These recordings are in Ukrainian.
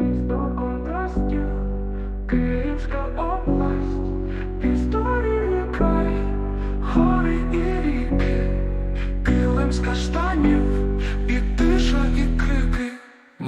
Місто контрастів, Київська область, історії край, гори і ріки, килим з каштанів,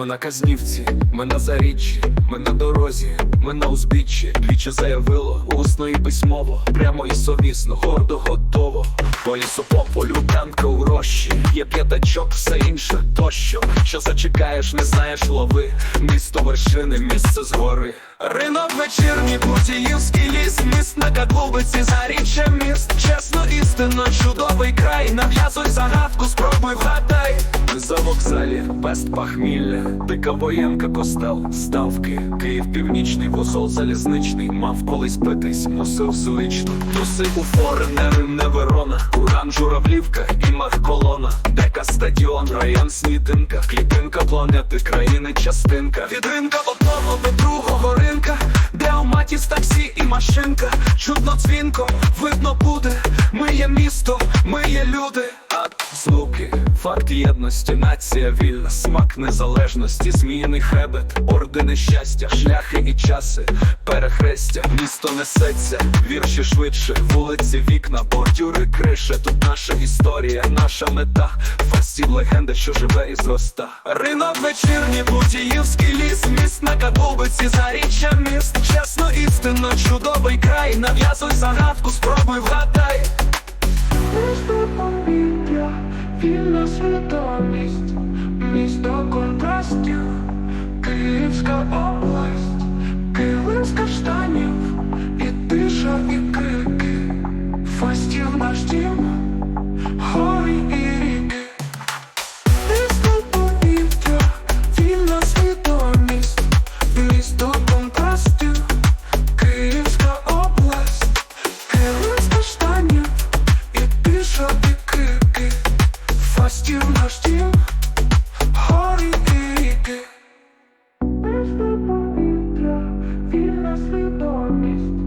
Ми на Казнівці, ми на Заріччі, ми на дорозі, ми на узбіччі. Двічі заявило, усно і письмово, прямо і совісно, гордо готово. По лісопополю, танка у рощі, є п'ятачок, все інше тощо. Що зачекаєш, не знаєш лови. Місто вершини, місце згори. Ринок вечірній, Путіївський ліс, міст на Кадлубиці, заріччя міст. Чесно, істинно, чудовий край. Нав'язуй загадку, спробуй вгадай. За вокзалі, пест пахмілля, дика воєнка, костел, ставки, Київ північний, вузол залізничний, мав колись битись, мусив звично. Тусив у форенери, не Верона, Уран, Журавлівка і Марколона, дека стадіон, район Снітинка, клітинка планети, країни, частинка. Від ринка одного до другого ринка, де у маті з таксі і машинка. Чудно дзвінко, видно буде, ми є місто, ми є люди. Факт єдності, нація вільна, смак незалежності, зміїний хребет, ордени щастя, шляхи і часи, перехрестя, місто несеться, вірші швидше, вулиці, вікна, бордюри, крише. Тут наша історія, наша мета, фастів легенда, що живе і зроста. Ринок вечірній, Путіївський ліс, міст на Каблубиці, заріччя міст. Чесно, істинно, чудовий край. Нав'язуй загадку, спробуй вгадай. Місто повітря, вільна свідомість, місто контрастів, Київська область, килим з каштанів, і тиша, і крики, фастів наш дім, гори і ріки. Місто повітря, вільна свідомість, місто контрастів, Київська область, килим з каштанів, і тиша, і Don't miss